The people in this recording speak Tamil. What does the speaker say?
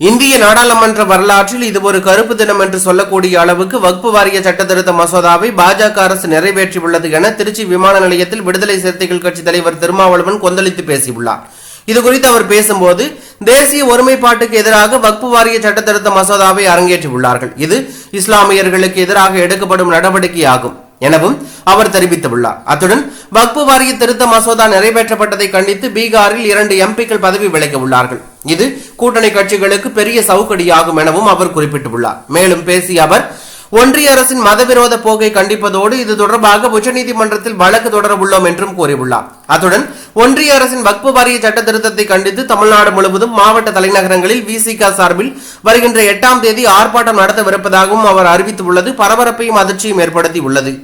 இந்திய நாடாளுமன்ற வரலாற்றில் இது ஒரு கருப்பு தினம் என்று சொல்லக்கூடிய அளவுக்கு வக்பு வாரிய சட்டத்திருத்த மசோதாவை பாஜக அரசு நிறைவேற்றியுள்ளது என திருச்சி விமான நிலையத்தில் விடுதலை சிறுத்தைகள் கட்சி தலைவர் திருமாவளவன் கொந்தளித்து பேசியுள்ளார். இது குறித்து அவர் பேசும்போது தேசிய ஒருமைப்பாட்டுக்கு எதிராக வக்பு வாரிய சட்டத்திருத்த மசோதாவை அரங்கேற்றியுள்ளார்கள். இது இஸ்லாமியர்களுக்கு எதிராக எடுக்கப்படும் நடவடிக்கையாகும் எனவும் அவர் தெரிவித்துள்ளார். அத்துடன் வக்பு வாரிய திருத்த மசோதா நிறைவேற்றப்பட்டதை கண்டித்து பீகாரில் இரண்டு எம்பிக்கள் பதவி விலக உள்ளார்கள் இது கூட்டணி கட்சிகளுக்கு பெரிய சவுக்கடியாகும் எனவும் அவர் குறிப்பிட்டுள்ளார். மேலும் பேசிய அவர் ஒன்றிய அரசின் மதவிரோத போக்கை கண்டிப்பதோடு இது தொடர்பாக உச்சநீதிமன்றத்தில் வழக்கு தொடர உள்ளோம் என்றும் கூறியுள்ளார். அத்துடன் ஒன்றிய அரசின் வக்பு வாரிய சட்ட திருத்தத்தை கண்டித்து தமிழ்நாடு முழுவதும் மாவட்ட தலைநகரங்களில் விசிக சார்பில் வருகின்ற எட்டாம் தேதி ஆர்ப்பாட்டம் நடத்தவிருப்பதாகவும் அவர் அறிவித்துள்ளது. பரபரப்பையும் அதிர்ச்சியும் ஏற்படுத்தி உள்ளது